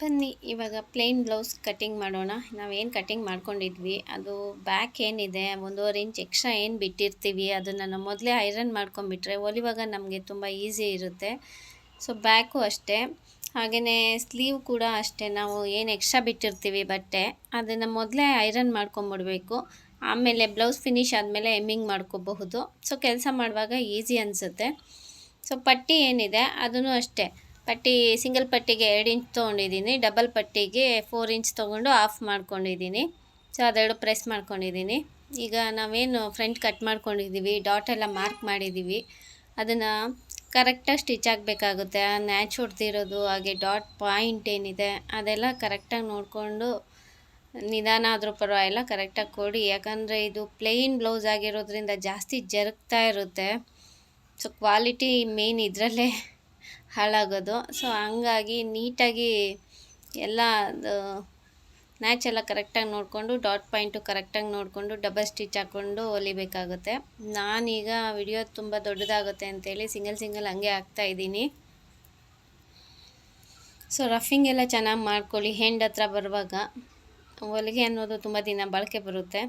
ಬನ್ನಿ, ಇವಾಗ plain blouse cutting ಮಾಡೋಣ. ನಾವೇನು ಕಟ್ಟಿಂಗ್ ಮಾಡ್ಕೊಂಡಿದ್ವಿ, ಅದು ಬ್ಯಾಕ್ ಏನಿದೆ, ಒಂದೂವರೆ ಇಂಚ್ ಎಕ್ಸ್ಟ್ರಾ ಏನು ಬಿಟ್ಟಿರ್ತೀವಿ, ಅದನ್ನು ನಾವು ಮೊದಲೇ ಐರನ್ ಮಾಡ್ಕೊಂಬಿಟ್ರೆ ಹೊಲಿವಾಗ ನಮಗೆ ತುಂಬ ಈಸಿ ಇರುತ್ತೆ. ಸೊ ಬ್ಯಾಕು ಅಷ್ಟೇ. ಹಾಗೆಯೇ ಸ್ಲೀವ್ ಕೂಡ ಅಷ್ಟೇ, ನಾವು ಏನು ಎಕ್ಸ್ಟ್ರಾ ಬಿಟ್ಟಿರ್ತೀವಿ ಬಟ್ಟೆ, ಅದನ್ನು ಮೊದಲೇ ಐರನ್ ಮಾಡ್ಕೊಂಬಿಡ್ಬೇಕು. ಆಮೇಲೆ ಬ್ಲೌಸ್ ಫಿನಿಶ್ ಆದಮೇಲೆ ಎಮ್ಮಿಂಗ್ ಮಾಡ್ಕೋಬಹುದು. ಸೊ ಕೆಲಸ ಮಾಡುವಾಗ ಈಸಿ ಅನಿಸುತ್ತೆ. ಸೊ ಪಟ್ಟಿ ಏನಿದೆ ಅದೂ ಅಷ್ಟೇ. ಪಟ್ಟಿ ಸಿಂಗಲ್ ಪಟ್ಟಿಗೆ ಎರಡು ಇಂಚ್ ತೊಗೊಂಡಿದ್ದೀನಿ. ಡಬಲ್ ಪಟ್ಟಿಗೆ ಫೋರ್ ಇಂಚ್ ತೊಗೊಂಡು ಆಫ್ ಮಾಡ್ಕೊಂಡಿದ್ದೀನಿ. ಸೊ ಅದೆರಡು ಪ್ರೆಸ್ ಮಾಡ್ಕೊಂಡಿದ್ದೀನಿ. ಈಗ ನಾವೇನು ಫ್ರಂಟ್ ಕಟ್ ಮಾಡ್ಕೊಂಡಿದ್ದೀವಿ ಡಾಟ್ ಎಲ್ಲ ಮಾರ್ಕ್ ಮಾಡಿದ್ದೀವಿ. ಅದನ್ನು ಕರೆಕ್ಟಾಗಿ ಸ್ಟಿಚ್ ಆಗಬೇಕಾಗುತ್ತೆ. ಆ ನ್ಯಾಚ್ ಹೊಡೆದಿರೋದು, ಹಾಗೆ ಡಾಟ್ ಪಾಯಿಂಟ್ ಏನಿದೆ, ಅದೆಲ್ಲ ಕರೆಕ್ಟಾಗಿ ನೋಡಿಕೊಂಡು ನಿಧಾನ ಆದರೂ ಪರವಾಗಿಲ್ಲ ಕರೆಕ್ಟಾಗಿ ಕೊಡಿ. ಯಾಕಂದರೆ ಇದು ಪ್ಲೇನ್ ಬ್ಲೌಸ್ ಆಗಿರೋದ್ರಿಂದ ಜಾಸ್ತಿ ಜರುಗ್ತಾ ಇರುತ್ತೆ. ಸೊ ಕ್ವಾಲಿಟಿ ಮೇನ್ ಇದರಲ್ಲೇ ಹಾಳಾಗೋದು. ಸೊ ಹಂಗಾಗಿ ನೀಟಾಗಿ ಎಲ್ಲ ನ್ಯಾಚ್ ಎಲ್ಲ ಕರೆಕ್ಟಾಗಿ ನೋಡಿಕೊಂಡು ಡಾಟ್ ಪಾಯಿಂಟು ಕರೆಕ್ಟಾಗಿ ನೋಡಿಕೊಂಡು ಡಬಲ್ ಸ್ಟಿಚ್ ಹಾಕ್ಕೊಂಡು ಹೊಲಿಬೇಕಾಗುತ್ತೆ. ನಾನೀಗ ವಿಡಿಯೋ ತುಂಬ ದೊಡ್ಡದಾಗುತ್ತೆ ಅಂತೇಳಿ ಸಿಂಗಲ್ ಸಿಂಗಲ್ ಹಂಗೆ ಇದ್ದೀನಿ. ಸೊ ರಫಿಂಗ್ ಎಲ್ಲ ಚೆನ್ನಾಗಿ ಮಾಡ್ಕೊಳ್ಳಿ. ಹೆಂಡ್ ಹತ್ರ ಬರುವಾಗ ಹೊಲಿಗೆ ಅನ್ನೋದು ತುಂಬ ದಿನ ಬಳಕೆ ಬರುತ್ತೆ.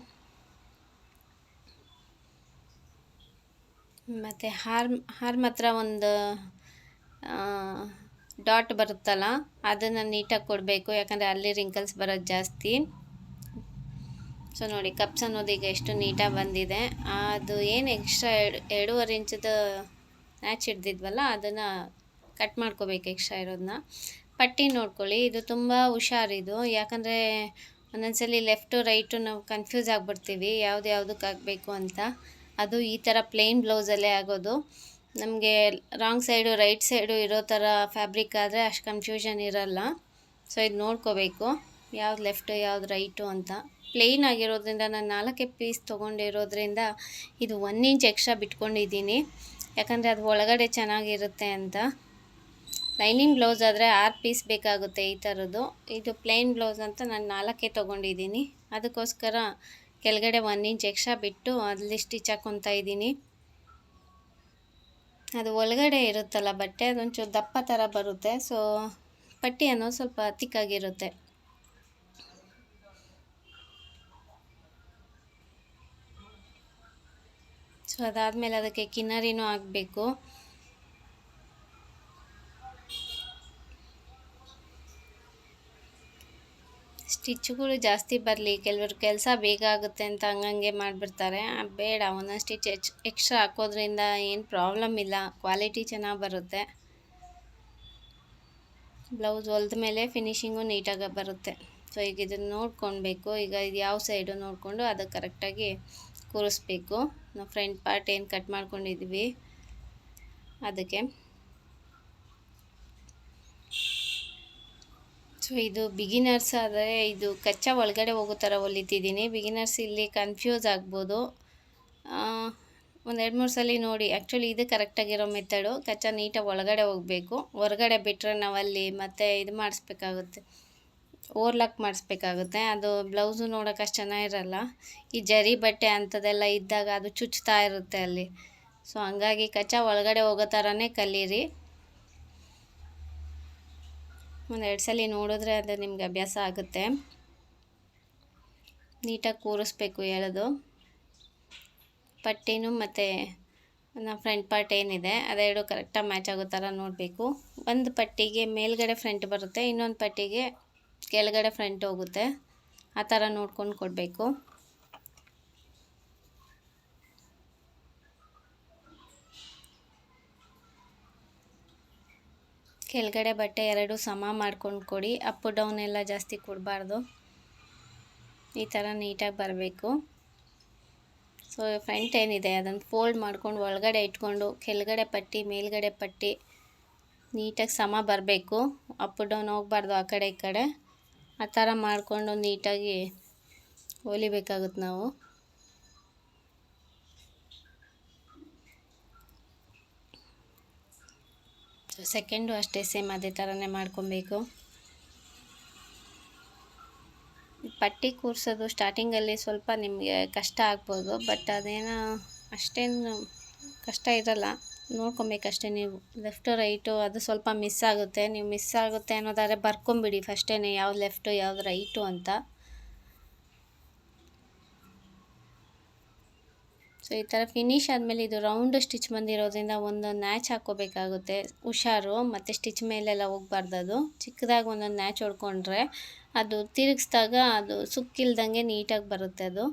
ಮತ್ತು ಹಾರ್ ಹಾರ್ಮ್ ಹತ್ರ ಒಂದು ಡಾಟ್ ಬರುತ್ತಲ್ಲ, ಅದನ್ನು ನೀಟಾಗಿ ಕೊಡಬೇಕು. ಯಾಕಂದರೆ ಅಲ್ಲಿ ರಿಂಕಲ್ಸ್ ಬರೋದು ಜಾಸ್ತಿ. ಸೊ ನೋಡಿ ಕಪ್ಸ್ ಅನ್ನೋದು ಈಗ ಎಷ್ಟು ನೀಟಾಗಿ ಬಂದಿದೆ. ಅದು ಏನು ಎಕ್ಸ್ಟ್ರಾ ಎರಡು, ಎರಡೂವರೆ ಇಂಚದ ಮ್ಯಾಚ್ ಹಿಡ್ದಿದ್ವಲ್ಲ, ಅದನ್ನು ಕಟ್ ಮಾಡ್ಕೋಬೇಕು ಎಕ್ಸ್ಟ್ರಾ ಇರೋದನ್ನ ಪಟ್ಟಿ ನೋಡ್ಕೊಳ್ಳಿ, ಇದು ತುಂಬ ಹುಷಾರಿದು ಯಾಕಂದರೆ ಒಂದೊಂದ್ಸಲ ಲೆಫ್ಟು ರೈಟು ನಾವು ಕನ್ಫ್ಯೂಸ್ ಆಗಿಬಿಡ್ತೀವಿ, ಯಾವ್ದು ಯಾವುದಕ್ಕೆ ಆಗಬೇಕು ಅಂತ. ಅದು ಈ ಥರ ಪ್ಲೇನ್ ಬ್ಲೌಸಲ್ಲೇ ಆಗೋದು. ನಮಗೆ ರಾಂಗ್ ಸೈಡು ರೈಟ್ ಸೈಡು ಇರೋ ಥರ ಫ್ಯಾಬ್ರಿಕ್ ಆದರೆ ಅಷ್ಟು ಕನ್ಫ್ಯೂಷನ್ ಇರೋಲ್ಲ. ಸೊ ಇದು ನೋಡ್ಕೋಬೇಕು. ಯಾವ್ದು ಲೆಫ್ಟು ಯಾವ್ದು ರೈಟು ಅಂತ. ಪ್ಲೇನ್ ಆಗಿರೋದ್ರಿಂದ ನಾನು ನಾಲ್ಕೇ ಪೀಸ್ ತೊಗೊಂಡಿರೋದ್ರಿಂದ ಇದು ಒನ್ ಇಂಚ್ ಎಕ್ಸ್ಟ್ರಾ ಬಿಟ್ಕೊಂಡಿದ್ದೀನಿ. ಯಾಕಂದರೆ ಅದು ಒಳಗಡೆ ಚೆನ್ನಾಗಿರುತ್ತೆ ಅಂತ. ಲೈನಿಂಗ್ ಬ್ಲೌಸ್ ಆದರೆ ಆರು ಪೀಸ್ ಬೇಕಾಗುತ್ತೆ ಈ ಥರದ್ದು ಇದು ಪ್ಲೇನ್ ಬ್ಲೌಸ್ ಅಂತ ನಾನು ನಾಲ್ಕೇ ತೊಗೊಂಡಿದ್ದೀನಿ. ಅದಕ್ಕೋಸ್ಕರ ಕೆಳಗಡೆ ಒನ್ ಇಂಚ್ ಎಕ್ಸ್ಟ್ರಾ ಬಿಟ್ಟು ಅಲ್ಲಿ ಸ್ಟಿಚ್ ಹಾಕ್ಕೊತಾ ಇದ್ದೀನಿ. ಅದು ಒಳಗಡೆ ಇರುತ್ತಲ್ಲ ಬಟ್ಟೆ, ಅದೊಂಚೂರು ದಪ್ಪ ಥರ ಬರುತ್ತೆ. ಸೊ ಪಟ್ಟಿ ಅನ್ನೋದು ಸ್ವಲ್ಪ ತಿಕ್ಕಾಗಿರುತ್ತೆ. ಸೊ ಅದಾದಮೇಲೆ ಅದಕ್ಕೆ ಕಿನ್ನರಿನೂ ಆಗಬೇಕು ಸ್ಟಿಚ್ಗಳು ಜಾಸ್ತಿ ಬರಲಿ, ಕೆಲವರು ಕೆಲಸ ಬೇಗ ಆಗುತ್ತೆ ಅಂತ ಹಂಗಂಗೆ ಮಾಡಿಬಿಡ್ತಾರೆ. ಬೇಡ, ಒಂದೊಂದು ಸ್ಟಿಚ್ ಎಚ್, ಎಕ್ಸ್ಟ್ರಾ ಹಾಕೋದ್ರಿಂದ ಏನು ಪ್ರಾಬ್ಲಮ್ ಇಲ್ಲ, ಕ್ವಾಲಿಟಿ ಚೆನ್ನಾಗಿ ಬರುತ್ತೆ. ಬ್ಲೌಸ್ ಹೊಲ್ದ ಮೇಲೆ ಫಿನಿಶಿಂಗು ನೀಟಾಗಿ ಬರುತ್ತೆ. ಸೊ, ಈಗ ಇದನ್ನು ನೋಡ್ಕೊಳ್ಬೇಕು ಈಗ ಇದು ಯಾವ ಸೈಡು ನೋಡಿಕೊಂಡು ಅದು ಕರೆಕ್ಟಾಗಿ ಕೂರಿಸ್ಬೇಕು. ನಾವು ಫ್ರಂಟ್ ಪಾರ್ಟ್ ಏನು ಕಟ್ ಮಾಡ್ಕೊಂಡಿದ್ವಿ, ಅದಕ್ಕೆ ಸೊ ಇದು ಬಿಗಿನರ್ಸ್ ಆದರೆ ಇದು ಕಚ್ಚಾ ಒಳಗಡೆ ಹೋಗೋ ಥರ ಹೊಲಿತಿದ್ದೀನಿ. ಬಿಗಿನರ್ಸ್ ಇಲ್ಲಿ ಕನ್ಫ್ಯೂಸ್ ಆಗ್ಬೋದು. ಒಂದು ಎರಡು ಮೂರು ಸಲ ನೋಡಿ. ಆ್ಯಕ್ಚುಲಿ ಇದು ಕರೆಕ್ಟಾಗಿರೋ ಮೆಥಡು ಕಚ್ಚಾ ನೀಟಾಗಿ ಒಳಗಡೆ ಹೋಗಬೇಕು. ಹೊರಗಡೆ ಬಿಟ್ಟರೆ ನಾವಲ್ಲಿ ಮತ್ತೆ ಇದು ಮಾಡಿಸ್ಬೇಕಾಗುತ್ತೆ. ಓರ್ಲಾಕ್ ಮಾಡಿಸ್ಬೇಕಾಗುತ್ತೆ. ಅದು ಬ್ಲೌಸು ನೋಡೋಕೆ ಅಷ್ಟು ಚೆನ್ನಾಗಿರಲ್ಲ. ಈ ಜರಿ ಬಟ್ಟೆ ಅಂಥದ್ದೆಲ್ಲ ಇದ್ದಾಗ ಅದು ಚುಚ್ತಾ ಇರುತ್ತೆ ಅಲ್ಲಿ. ಸೊ ಹಂಗಾಗಿ ಕಚ್ಚಾ ಒಳಗಡೆ ಹೋಗೋ ಥರನೇ ಕಲೀರಿ. ಒಂದು ಎರಡು ಸಲ ನೋಡಿದ್ರೆ ಅದು ನಿಮ್ಗೆ ಅಭ್ಯಾಸ ಆಗುತ್ತೆ. ನೀಟಾಗಿ ಕೂರಿಸ್ಬೇಕು ಹೇಳೋದು. ಪಟ್ಟಿನೂ ಮತ್ತು ನಮ್ಮ ಫ್ರಂಟ್ ಪಾರ್ಟ್ ಏನಿದೆ ಅದೆರಡು ಕರೆಕ್ಟಾಗಿ ಮ್ಯಾಚ್ ಆಗೋ ಥರ ನೋಡಬೇಕು. ಒಂದು ಪಟ್ಟಿಗೆ ಮೇಲ್ಗಡೆ ಫ್ರಂಟ್ ಬರುತ್ತೆ, ಇನ್ನೊಂದು ಪಟ್ಟಿಗೆ ಕೆಳಗಡೆ ಫ್ರಂಟ್ ಹೋಗುತ್ತೆ. ಆ ಥರ ನೋಡ್ಕೊಂಡು ಕೊಡಬೇಕು. ಕೆಳಗಡೆ ಬಟ್ಟೆ ಎರಡು ಸಮ ಮಾಡ್ಕೊಂಡು ಕೊಡಿ ಅಪ್ ಡೌನ್ ಎಲ್ಲ ಜಾಸ್ತಿ ಕೊಡಬಾರ್ದು. ಈ ಥರ ನೀಟಾಗಿ ಬರಬೇಕು. ಸೊ ಫ್ರಂಟ್ ಏನಿದೆ ಅದನ್ನು ಫೋಲ್ಡ್ ಮಾಡ್ಕೊಂಡು ಒಳಗಡೆ ಇಟ್ಕೊಂಡು, ಕೆಳಗಡೆ ಪಟ್ಟಿ, ಮೇಲ್ಗಡೆ ಪಟ್ಟಿ, ನೀಟಾಗಿ ಸಮ ಬರಬೇಕು. ಅಪ್ ಡೌನ್ ಹೋಗ್ಬಾರ್ದು ಆ ಕಡೆ ಈ ಕಡೆ. ಆ ಥರ ಮಾಡಿಕೊಂಡು ನೀಟಾಗಿ ಹೊಲಿಬೇಕಾಗುತ್ತೆ ನಾವು. ಸೆಕೆಂಡು ಅಷ್ಟೇ ಸೇಮ್ ಅದೇ ಥರನೇ ಮಾಡ್ಕೊಬೇಕು. ಪಟ್ಟಿ ಕೂರಿಸೋದು ಸ್ಟಾರ್ಟಿಂಗಲ್ಲಿ ಸ್ವಲ್ಪ ನಿಮಗೆ ಕಷ್ಟ ಆಗ್ಬೋದು ಬಟ್ ಅದೇನೋ ಅಷ್ಟೇನು ಕಷ್ಟ ಇರಲ್ಲ. ನೋಡ್ಕೊಬೇಕಷ್ಟೇ ನೀವು. ಲೆಫ್ಟು ರೈಟು ಅದು ಸ್ವಲ್ಪ ಮಿಸ್ ಆಗುತ್ತೆ. ನೀವು ಮಿಸ್ ಆಗುತ್ತೆ ಅನ್ನೋದಾದ್ರೆ ಬರ್ಕೊಂಬಿಡಿ ಫಸ್ಟೇ ಯಾವ್ದು ಲೆಫ್ಟು ಯಾವ್ದು ರೈಟು ಅಂತ. ಸೊ ಈ ಥರ ಫಿನಿಶ್ ಆದಮೇಲೆ ಇದು ರೌಂಡ್ ಸ್ಟಿಚ್ ಬಂದಿರೋದ್ರಿಂದ ಒಂದು ನ್ಯಾಚ್ ಹಾಕ್ಕೋಬೇಕಾಗುತ್ತೆ. ಹುಷಾರು, ಮತ್ತು ಸ್ಟಿಚ್ ಮೇಲೆಲ್ಲ ಹೋಗ್ಬಾರ್ದು ಅದು. ಚಿಕ್ಕದಾಗಿ ಒಂದೊಂದು ನ್ಯಾಚ್ ಹೊಡ್ಕೊಂಡ್ರೆ ಅದು ತಿರುಗಿಸ್ದಾಗ ಅದು ಸುಕ್ಕಿಲ್ದಂಗೆ ನೀಟಾಗಿ ಬರುತ್ತೆ ಅದು.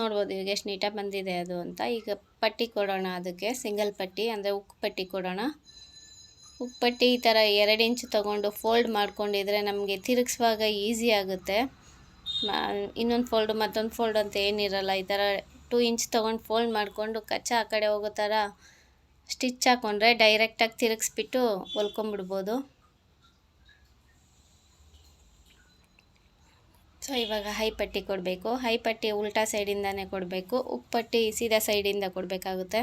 ನೋಡ್ಬೋದು ಈಗ ಎಷ್ಟು ನೀಟಾಗಿ ಬಂದಿದೆ ಅದು ಅಂತ. ಈಗ ಪಟ್ಟಿ ಕೊಡೋಣ ಅದಕ್ಕೆ ಸಿಂಗಲ್ ಪಟ್ಟಿ, ಅಂದರೆ ಉಕ್ಕು ಪಟ್ಟಿ ಕೊಡೋಣ. ಉಕ್ಕು ಪಟ್ಟಿ ಈ ಥರ ಎರಡು ಇಂಚು ತೊಗೊಂಡು ಫೋಲ್ಡ್ ಮಾಡ್ಕೊಂಡಿದ್ರೆ ನಮಗೆ ತಿರುಗಿಸುವಾಗ ಈಸಿ ಆಗುತ್ತೆ. ಇನ್ನೊಂದು ಫೋಲ್ಡು ಮತ್ತೊಂದು ಫೋಲ್ಡ್ ಅಂತ ಏನಿರಲ್ಲ, ಈ ಥರ ಟೂ ಇಂಚ್ ತೊಗೊಂಡು ಫೋಲ್ಡ್ ಮಾಡಿಕೊಂಡು ಕಚ್ಚ ಆ ಕಡೆ ಹೋಗೋ ಥರ ಸ್ಟಿಚ್ ಹಾಕ್ಕೊಂಡ್ರೆ ಡೈರೆಕ್ಟಾಗಿ ತಿರುಗಿಸ್ಬಿಟ್ಟು ಹೊಲ್ಕೊಂಬಿಡ್ಬೋದು. ಸೊ ಇವಾಗ ಹೈ ಪಟ್ಟಿ ಕೊಡಬೇಕು. ಹೈ ಪಟ್ಟಿ ಉಲ್ಟಾ ಸೈಡಿಂದನೇ ಕೊಡಬೇಕು. ಉಪ್ಪಟ್ಟಿ ಸೀದಾ ಸೈಡಿಂದ ಕೊಡಬೇಕಾಗುತ್ತೆ.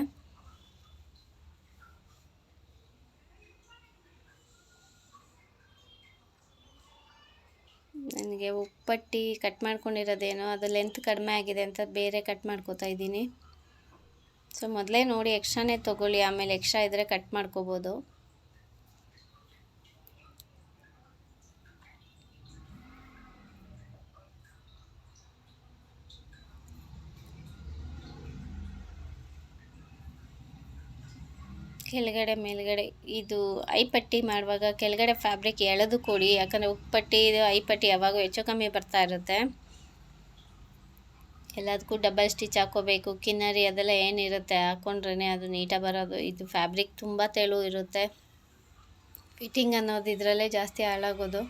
ನನಗೆ ಉಪ್ಪಟ್ಟಿ ಕಟ್ ಮಾಡ್ಕೊಂಡಿರೋದೇನೋ, ಅದು ಲೆಂತ್ ಕಡಿಮೆ ಆಗಿದೆ ಅಂತ ಬೇರೆ ಕಟ್ ಮಾಡ್ಕೋತಾ ಇದ್ದೀನಿ. ಸೊ ಮೊದಲೇ ನೋಡಿ ಎಕ್ಸ್ಟ್ರಾನೇ ತೊಗೊಳ್ಳಿ, ಆಮೇಲೆ ಎಕ್ಸ್ಟ್ರಾ ಇದ್ದರೆ ಕಟ್ ಮಾಡ್ಕೋಬೋದು. ಕೆಳಗಡೆ ಮೇಲ್ಗಡೆ ಇದು ಐಪಟ್ಟಿ ಮಾಡುವಾಗ ಕೆಳಗಡೆ ಫ್ಯಾಬ್ರಿಕ್ ಎಳೆದು ಕೊಡಿ. ಯಾಕಂದರೆ ಉಪ್ಪಟ್ಟಿ ಇದು ಐಪಟ್ಟಿ ಯಾವಾಗ ಹೆಚ್ಚು ಕಮ್ಮಿ ಬರ್ತಾ ಇರುತ್ತೆ. ಎಲ್ಲದಕ್ಕೂ ಡಬಲ್ ಸ್ಟಿಚ್ ಹಾಕೋಬೇಕು. ಕಿನ್ನರಿ ಅದೆಲ್ಲ ಏನಿರುತ್ತೆ ಹಾಕ್ಕೊಂಡ್ರೇ ಅದು ನೀಟಾಗಿ ಬರೋದು. ಇದು ಫ್ಯಾಬ್ರಿಕ್ ತುಂಬ ತೆಳು ಇರುತ್ತೆ. ಫಿಟ್ಟಿಂಗ್ ಅನ್ನೋದು ಇದರಲ್ಲೇ ಜಾಸ್ತಿ ಹಾಳಾಗೋದು.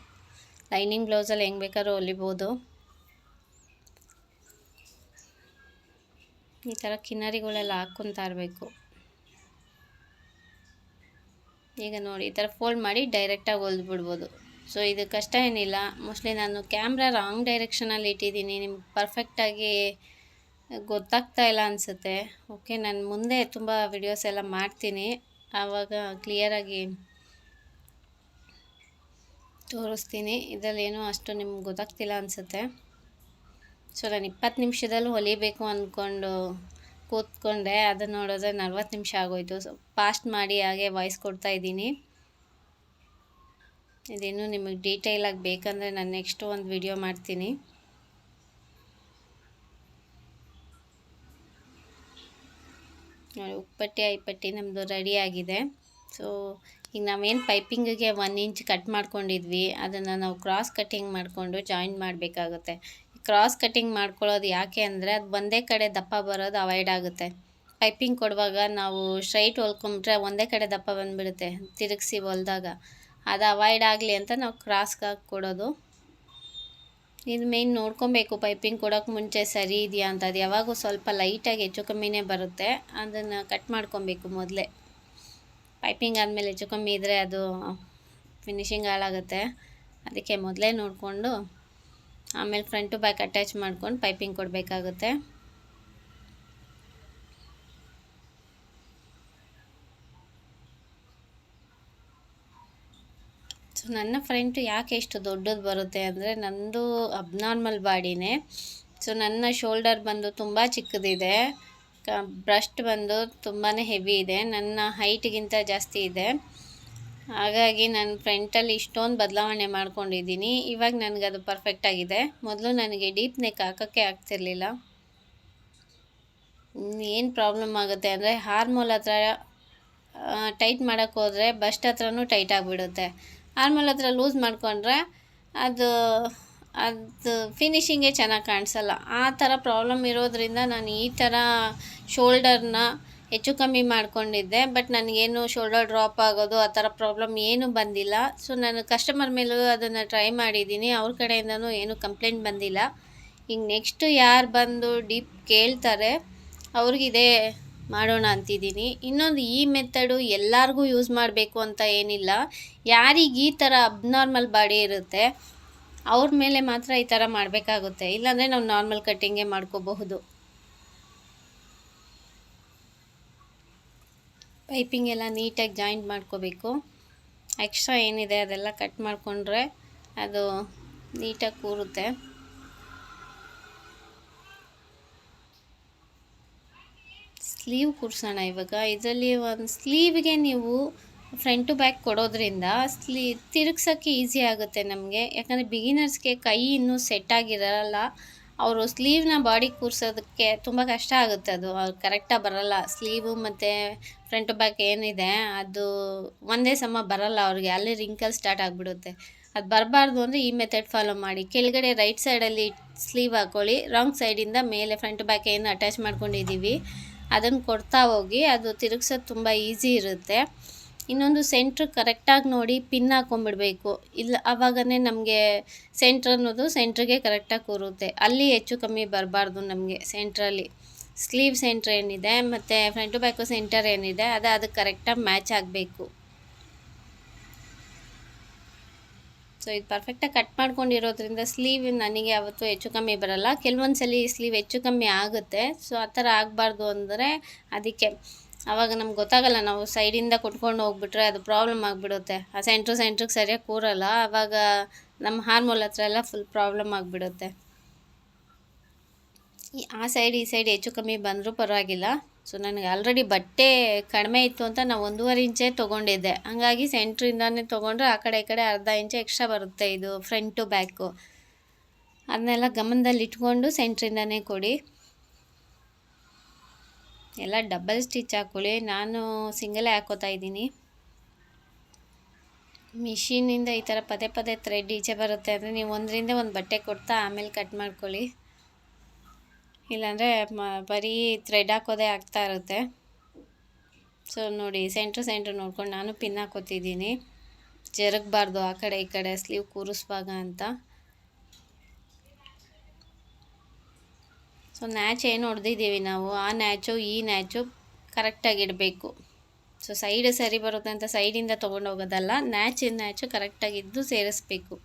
ಲೈನಿಂಗ್ ಬ್ಲೌಸಲ್ಲಿ ಹೆಂಗೆ ಬೇಕಾದ್ರೂ ಹೊಲಿಬೋದು. ಈ ಥರ ಕಿನ್ನರಿಗಳೆಲ್ಲ ಹಾಕ್ಕೊತಾ ಇರಬೇಕು. ಈಗ ನೋಡಿ, ಈ ಥರ ಫೋಲ್ಡ್ ಮಾಡಿ ಡೈರೆಕ್ಟಾಗಿ ಹೊಲ್ದ್ಬಿಡ್ಬೋದು. ಸೊ ಇದು ಕಷ್ಟ ಏನಿಲ್ಲ. ಮೋಸ್ಟ್ಲಿ ನಾನು ಕ್ಯಾಮ್ರಾ ರಾಂಗ್ ಡೈರೆಕ್ಷನಲ್ಲಿ ಇಟ್ಟಿದ್ದೀನಿ. ನಿಮ್ಗೆ ಪರ್ಫೆಕ್ಟಾಗಿ ಗೊತ್ತಾಗ್ತಾ ಇಲ್ಲ ಅನಿಸುತ್ತೆ. ಓಕೆ ನಾನು ಮುಂದೆ ತುಂಬ ವಿಡಿಯೋಸ್ ಎಲ್ಲ ಮಾಡ್ತೀನಿ. ಆವಾಗ ಕ್ಲಿಯರಾಗಿ ತೋರಿಸ್ತೀನಿ. ಇದರಲ್ಲಿ ಏನೂ ಅಷ್ಟು ನಿಮ್ಗೆ ಗೊತ್ತಾಗ್ತಿಲ್ಲ ಅನಿಸುತ್ತೆ. ಸೊ ನಾನು ಇಪ್ಪತ್ತು ನಿಮಿಷದಲ್ಲೂ ಹೊಲಿಬೇಕು ಅಂದ್ಕೊಂಡು ಕೂತ್ಕೊಂಡೆ ಅದನ್ನು ನೋಡಿದ್ರೆ ನಲ್ವತ್ತು ನಿಮಿಷ ಆಗೋಯ್ತು. ಫಾಸ್ಟ್ ಮಾಡಿ ಹಾಗೆ ವಾಯ್ಸ್ ಕೊಡ್ತಾ ಇದ್ದೀನಿ. ಇದೇನು ನಿಮಗೆ ಡೀಟೇಲಾಗಿ ಬೇಕಂದರೆ ನಾನು ನೆಕ್ಸ್ಟು ಒಂದು ವಿಡಿಯೋ ಮಾಡ್ತೀನಿ. ಉಪ್ಪಟ್ಟಿ, ಐಪಟ್ಟಿ ನಮ್ಮದು ರೆಡಿ ಆಗಿದೆ. ಸೊ ಈಗ ನಾವೇನು ಪೈಪಿಂಗಿಗೆ ಒನ್ ಇಂಚ್ ಕಟ್ ಮಾಡ್ಕೊಂಡಿದ್ವಿ, ಅದನ್ನು ನಾವು ಕ್ರಾಸ್ ಕಟ್ಟಿಂಗ್ ಮಾಡಿಕೊಂಡು ಜಾಯಿನ್ ಮಾಡಬೇಕಾಗುತ್ತೆ. ಕ್ರಾಸ್ ಕಟ್ಟಿಂಗ್ ಮಾಡ್ಕೊಳ್ಳೋದು ಯಾಕೆ ಅಂದರೆ ಅದು ಒಂದೇ ಕಡೆ ದಪ್ಪ ಬರೋದು ಅವಾಯ್ಡ್ ಆಗುತ್ತೆ. ಪೈಪಿಂಗ್ ಕೊಡುವಾಗ ನಾವು ಸ್ಟ್ರೈಟ್ ಹೊಲ್ಕೊಂಬಿಟ್ರೆ ಒಂದೇ ಕಡೆ ದಪ್ಪ ಬಂದುಬಿಡುತ್ತೆ ತಿರುಗಿಸಿ ಹೊಲ್ದಾಗ. ಅದು ಅವಾಯ್ಡ್ ಆಗಲಿ ಅಂತ ನಾವು ಕ್ರಾಸ್ಗಾಗಿ ಕೊಡೋದು. ಇದು ಮೇಯ್ನ್ ನೋಡ್ಕೊಬೇಕು ಪೈಪಿಂಗ್ ಕೊಡೋಕೆ ಮುಂಚೆ ಸರಿ ಇದೆಯಾ ಅಂತ ಅದು ಯಾವಾಗೂ ಸ್ವಲ್ಪ ಲೈಟಾಗಿ ಹೆಚ್ಚು ಕಮ್ಮಿನೇ ಬರುತ್ತೆ. ಅದನ್ನು ಕಟ್ ಮಾಡ್ಕೊಬೇಕು ಮೊದಲೇ. ಪೈಪಿಂಗ್ ಆದಮೇಲೆ ಹೆಚ್ಚು ಕಮ್ಮಿ ಇದ್ದರೆ ಅದು ಫಿನಿಶಿಂಗ್ ಹಾಳಾಗುತ್ತೆ. ಅದಕ್ಕೆ ಮೊದಲೇ ನೋಡಿಕೊಂಡು ಆಮೇಲೆ ಫ್ರಂಟು ಬ್ಯಾಕ್ ಅಟ್ಯಾಚ್ ಮಾಡ್ಕೊಂಡು ಪೈಪಿಂಗ್ ಕೊಡಬೇಕಾಗುತ್ತೆ. ಸೊ, ನನ್ನ ಫ್ರಂಟು ಯಾಕೆ ಎಷ್ಟು ದೊಡ್ಡದು ಬರುತ್ತೆ ಅಂದರೆ ನಂದು ಅಬ್ನಾರ್ಮಲ್ ಬಾಡಿನೇ. ಸೊ, ನನ್ನ ಶೋಲ್ಡರ್ ಬಂದು ತುಂಬ ಚಿಕ್ಕದಿದೆ. ಬ್ರಸ್ಟ್ ಬಂದು ತುಂಬಾ ಹೆವಿ ಇದೆ. ನನ್ನ ಹೈಟ್ಗಿಂತ ಜಾಸ್ತಿ ಇದೆ. ಹಾಗಾಗಿ ನಾನು ಫ್ರಂಟಲ್ಲಿ ಇಷ್ಟೊಂದು ಬದಲಾವಣೆ ಮಾಡ್ಕೊಂಡಿದ್ದೀನಿ. ಇವಾಗ ನನಗೆ ಅದು ಪರ್ಫೆಕ್ಟ್ ಆಗಿದೆ. ಮೊದಲು ನನಗೆ ಡೀಪ್ ನೆಕ್ ಹಾಕೋಕ್ಕೆ ಆಗ್ತಿರಲಿಲ್ಲ. ಏನು ಪ್ರಾಬ್ಲಮ್ ಆಗುತ್ತೆ ಅಂದರೆ ಹಾರ್ಮೋಲ್ ಹತ್ರ ಟೈಟ್ ಮಾಡೋಕ್ಕೆ ಹೋದರೆ ಬಸ್ಟ್ ಹತ್ರನೂ ಟೈಟ್ ಆಗಿಬಿಡುತ್ತೆ. ಹಾರ್ಮೋಲ್ ಹತ್ರ ಲೂಸ್ ಮಾಡಿಕೊಂಡ್ರೆ ಅದು ಅದು ಫಿನಿಶಿಂಗೇ ಚೆನ್ನಾಗಿ ಕಾಣಿಸಲ್ಲ. ಆ ಥರ ಪ್ರಾಬ್ಲಮ್ ಇರೋದರಿಂದ ನಾನು ಈ ಥರ ಶೋಲ್ಡರ್ನ ಹೆಚ್ಚು ಕಮ್ಮಿ ಮಾಡ್ಕೊಂಡಿದ್ದೆ ಬಟ್ ನನಗೇನು ಶೋಲ್ಡರ್ ಡ್ರಾಪ್ ಆಗೋದು, ಆ ಥರ ಪ್ರಾಬ್ಲಮ್ ಏನೂ ಬಂದಿಲ್ಲ. ಸೊ ನಾನು ಕಸ್ಟಮರ್ ಮೇಲೂ ಅದನ್ನು ಟ್ರೈ ಮಾಡಿದ್ದೀನಿ. ಅವ್ರ ಕಡೆಯಿಂದನೂ ಏನೂ ಕಂಪ್ಲೇಂಟ್ ಬಂದಿಲ್ಲ. ಈಗ ನೆಕ್ಸ್ಟು ಯಾರು ಬಂದು ಡೀಪ್ ಕೇಳ್ತಾರೆ ಅವ್ರಿಗಿದೆ ಮಾಡೋಣ ಅಂತಿದ್ದೀನಿ. ಇನ್ನೊಂದು ಈ ಮೆಥಡು ಎಲ್ಲರಿಗೂ ಯೂಸ್ ಮಾಡಬೇಕು ಅಂತ ಏನಿಲ್ಲ. ಯಾರಿಗೆ ಈ ಥರ ಅಬ್ನಾರ್ಮಲ್ ಬಾಡಿ ಇರುತ್ತೆ, ಅವ್ರ ಮೇಲೆ ಮಾತ್ರ ಈ ಥರ ಮಾಡಬೇಕಾಗುತ್ತೆ. ಇಲ್ಲಾಂದರೆ ನಾವು ನಾರ್ಮಲ್ ಕಟ್ಟಿಂಗೇ ಮಾಡ್ಕೋಬಹುದು. ಪೈಪಿಂಗ್ ಎಲ್ಲ ನೀಟಾಗಿ ಜಾಯಿಂಟ್ ಮಾಡ್ಕೋಬೇಕು. ಎಕ್ಸ್ಟ್ರಾ ಏನಿದೆ ಅದೆಲ್ಲ ಕಟ್ ಮಾಡಿಕೊಂಡ್ರೆ ಅದು ನೀಟಾಗಿ ಕೂರುತ್ತೆ. ಸ್ಲೀವ್ ಕೂರಿಸೋಣ ಇವಾಗ. ಇದರಲ್ಲಿ ಒಂದು ಸ್ಲೀವ್ಗೆ ನೀವು ಫ್ರಂಟ್ ಟು ಬ್ಯಾಕ್ ಕೊಡೋದ್ರಿಂದ ಸ್ಲೀ ತಿರುಗ್ಸೋಕ್ಕೆ ಈಸಿ ಆಗುತ್ತೆ ನಮಗೆ. ಯಾಕಂದರೆ ಬಿಗಿನರ್ಸ್ಗೆ ಕೈ ಇನ್ನೂ ಸೆಟ್ ಆಗಿರಲ್ಲ. ಅವರು ಸ್ಲೀವ್ನ ಬಾಡಿ ಕೂರ್ಸೋದಕ್ಕೆ ತುಂಬ ಕಷ್ಟ ಆಗುತ್ತೆ ಅದು. ಅವ್ರು ಕರೆಕ್ಟಾಗಿ ಬರಲ್ಲ. ಸ್ಲೀವು ಮತ್ತು ಫ್ರಂಟ್ ಬ್ಯಾಕ್ ಏನಿದೆ, ಅದು ಒಂದೇ ಸಮ ಬರಲ್ಲ ಅವ್ರಿಗೆ. ಅಲ್ಲಿ ರಿಂಕಲ್ ಸ್ಟಾರ್ಟ್ ಆಗಿಬಿಡುತ್ತೆ. ಅದು ಬರಬಾರ್ದು ಅಂದರೆ ಈ ಮೆಥಡ್ ಫಾಲೋ ಮಾಡಿ. ಕೆಳಗಡೆ ರೈಟ್ ಸೈಡಲ್ಲಿ ಸ್ಲೀವ್ ಹಾಕ್ಕೊಳ್ಳಿ ರಾಂಗ್ ಸೈಡಿಂದ ಮೇಲೆ ಫ್ರಂಟ್ ಬ್ಯಾಕ್ ಏನು ಅಟ್ಯಾಚ್ ಮಾಡ್ಕೊಂಡಿದ್ದೀವಿ, ಅದನ್ನು ಕೊಡ್ತಾ ಹೋಗಿ, ಅದು ತಿರುಗ್ಸೋದು ತುಂಬ ಈಸಿ ಇರುತ್ತೆ. ಇನ್ನೊಂದು ಸೆಂಟ್ರ್ ಕರೆಕ್ಟಾಗಿ ನೋಡಿ ಪಿನ್ ಹಾಕೊಂಡ್ಬಿಡ್ಬೇಕು. ಇಲ್ಲ ಆವಾಗನೇ ನಮಗೆ ಸೆಂಟ್ರ್ ಅನ್ನೋದು ಸೆಂಟ್ರಿಗೆ ಕರೆಕ್ಟಾಗಿ ಕೂರುತ್ತೆ. ಅಲ್ಲಿ ಹೆಚ್ಚು ಕಮ್ಮಿ ಬರಬಾರ್ದು ನಮಗೆ ಸೆಂಟ್ರಲ್ಲಿ ಸ್ಲೀವ್ ಸೆಂಟ್ರ್ ಏನಿದೆ, ಮತ್ತು ಫ್ರಂಟ್ ಟು ಬ್ಯಾಕು ಸೆಂಟರ್ ಏನಿದೆ, ಅದು ಅದಕ್ಕೆ ಕರೆಕ್ಟಾಗಿ ಮ್ಯಾಚ್ ಆಗಬೇಕು. ಸೊ ಇದು ಪರ್ಫೆಕ್ಟಾಗಿ ಕಟ್ ಮಾಡ್ಕೊಂಡಿರೋದ್ರಿಂದ ಸ್ಲೀವ್ ನನಗೆ ಯಾವತ್ತೂ ಹೆಚ್ಚು ಕಮ್ಮಿ ಬರಲ್ಲ. ಕೆಲವೊಂದು ಸಲ ಸ್ಲೀವ್ ಹೆಚ್ಚು ಕಮ್ಮಿ ಆಗುತ್ತೆ. ಸೊ ಆ ಥರ ಆಗಬಾರ್ದು ಅಂದರೆ ಅದಕ್ಕೆ. ಆವಾಗ ನಮ್ಗೆ ಗೊತ್ತಾಗಲ್ಲ, ನಾವು ಸೈಡಿಂದ ಕುಟ್ಕೊಂಡು ಹೋಗ್ಬಿಟ್ರೆ ಅದು ಪ್ರಾಬ್ಲಮ್ ಆಗಿಬಿಡುತ್ತೆ. ಆ ಸೆಂಟ್ರು ಸೆಂಟ್ರಿಗೆ ಸರಿಯಾಗಿ ಕೂರಲ್ಲ ಆವಾಗ ನಮ್ಮ ಹಾರ್ಮೋಲ್ ಹತ್ರ ಎಲ್ಲ ಫುಲ್ ಪ್ರಾಬ್ಲಮ್ ಆಗಿಬಿಡುತ್ತೆ. ಈ ಆ ಸೈಡ್ ಈ ಸೈಡ್ ಹೆಚ್ಚು ಕಮ್ಮಿ ಬಂದರೂ ಪರವಾಗಿಲ್ಲ. ಸೊ ನನಗೆ ಆಲ್ರೆಡಿ ಬಟ್ಟೆ ಕಡಿಮೆ ಇತ್ತು ಅಂತ ನಾವು ಒಂದೂವರೆ ಇಂಚೆ ತೊಗೊಂಡಿದ್ದೆ. ಹಂಗಾಗಿ ಸೆಂಟ್ರಿಂದನೇ ತೊಗೊಂಡ್ರೆ ಆ ಕಡೆ ಈ ಕಡೆ ಅರ್ಧ ಇಂಚೆ ಎಕ್ಸ್ಟ್ರಾ ಬರುತ್ತೆ ಇದು ಫ್ರಂಟು ಬ್ಯಾಕು ಅದನ್ನೆಲ್ಲ ಗಮನದಲ್ಲಿ ಇಟ್ಕೊಂಡು ಸೆಂಟ್ರಿಂದಾನೇ ಕೊಡಿ. ಎಲ್ಲ ಡಬಲ್ ಸ್ಟಿಚ್ ಹಾಕ್ಕೊಳ್ಳಿ ನಾನು ಸಿಂಗಲೇ ಹಾಕೋತಾ ಇದ್ದೀನಿ. ಮಿಷಿನಿಂದ ಈ ಥರ ಪದೇ ಪದೇ ಥ್ರೆಡ್ ಈಚೆ ಬರುತ್ತೆ ಅಂದರೆ ನೀವು ಒಂದರಿಂದ ಒಂದು ಬಟ್ಟೆ ಕೊಡ್ತಾ ಆಮೇಲೆ ಕಟ್ ಮಾಡ್ಕೊಳ್ಳಿ. ಇಲ್ಲಾಂದರೆ ಬರೀ ಥ್ರೆಡ್ ಹಾಕೋದೇ ಆಗ್ತಾ ಇರುತ್ತೆ. ಸೊ ನೋಡಿ ಸೆಂಟ್ರ್ ಸೆಂಟ್ರ್ ನೋಡ್ಕೊಂಡು ನಾನು ಪಿನ್ ಹಾಕೋತಿದ್ದೀನಿ. ಜರಗಬಾರ್ದು ಆ ಕಡೆ ಈ ಕಡೆ ಸ್ಲೀವ್ ಕೂರಿಸುವಾಗ ಅಂತ. ಸೊ ನ್ಯಾಚ್ ಏನು ಹೊಡೆದಿದ್ದೀವಿ ನಾವು? ಆ ನ್ಯಾಚು ಈ ನ್ಯಾಚು ಕರೆಕ್ಟಾಗಿ ಇಡಬೇಕು. ಸೊ ಸೈಡ್ ಸರಿ ಬರುತ್ತೆ ಅಂತ ಸೈಡಿಂದ ತೊಗೊಂಡು ಹೋಗೋದಲ್ಲ ನ್ಯಾಚ್ ನ್ಯಾಚು ಕರೆಕ್ಟಾಗಿದ್ದು ಸೇರಿಸ್ಬೇಕು.